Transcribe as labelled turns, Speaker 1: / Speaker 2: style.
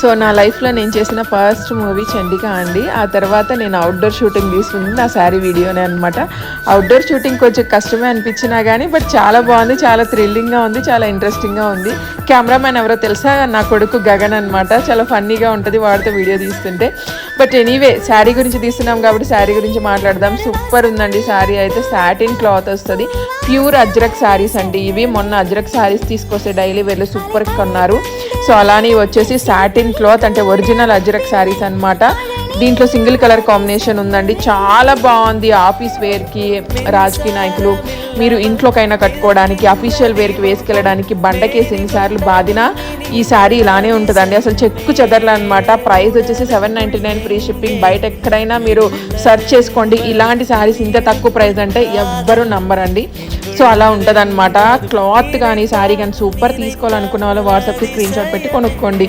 Speaker 1: So నా లైఫ్లో నేను చేసిన ఫస్ట్ మూవీ చండిక అండి. ఆ తర్వాత నేను అవుట్డోర్ షూటింగ్ తీసుకుంది నా శారీ వీడియోనే అనమాట అవుట్డోర్ షూటింగ్ కొంచెం కష్టమే అనిపించినా కానీ బట్ చాలా బాగుంది చాలా థ్రిల్లింగ్గా ఉంది చాలా ఇంట్రెస్టింగ్గా ఉంది. కెమెరామ్యాన్ ఎవరో తెలుసా? నా కొడుకు గగన్ అనమాట చాలా ఫన్నీగా ఉంటుంది వాడితో వీడియో తీస్తుంటే. బట్ ఎనీవే శారీ గురించి తీస్తున్నాం కాబట్టి శారీ గురించి మాట్లాడదాం. సూపర్ ఉందండి శారీ అయితే. సాటిన్ క్లాత్ వస్తుంది. ప్యూర్ అజ్రక్ శారీస్ అండి ఇవి. మొన్న అజ్రక్ శారీస్ తీసుకొస్తే డైలీ వెళ్ళి సూపర్ కొన్నారు. సో అలానే వచ్చేసి సాటిన్ క్లాత్ అంటే ఒరిజినల్ అజ్రక్ శారీస్ అన్నమాట. దీంట్లో సింగిల్ కలర్ కాంబినేషన్ ఉందండి. చాలా బాగుంది ఆఫీస్ వేర్కి రాజకీయ నాయకులు. మీరు ఇంట్లోకైనా కట్టుకోవడానికి అఫీషియల్ వేర్కి వేసుకెళ్ళడానికి బండకేసి ఎన్నిసార్లు బాదిన ఈ శారీ ఇలానే ఉంటుందండి. అసలు చెక్కు చెదర్లు అనమాట ప్రైస్ వచ్చేసి seven ninety nine free shipping. బయట ఎక్కడైనా మీరు సెర్చ్ చేసుకోండి. ఇలాంటి శారీస్ ఇంత తక్కువ ప్రైస్ అంటే ఎవ్వరు నమ్మరండి. సో అలా ఉంటుందన్నమాట. క్లాత్ కానీ శారీ కానీ సూపర్ తీసుకోవాలనుకున్న వాళ్ళు వాట్సాప్కి స్క్రీన్ షాట్ పెట్టి కొనుక్కోండి.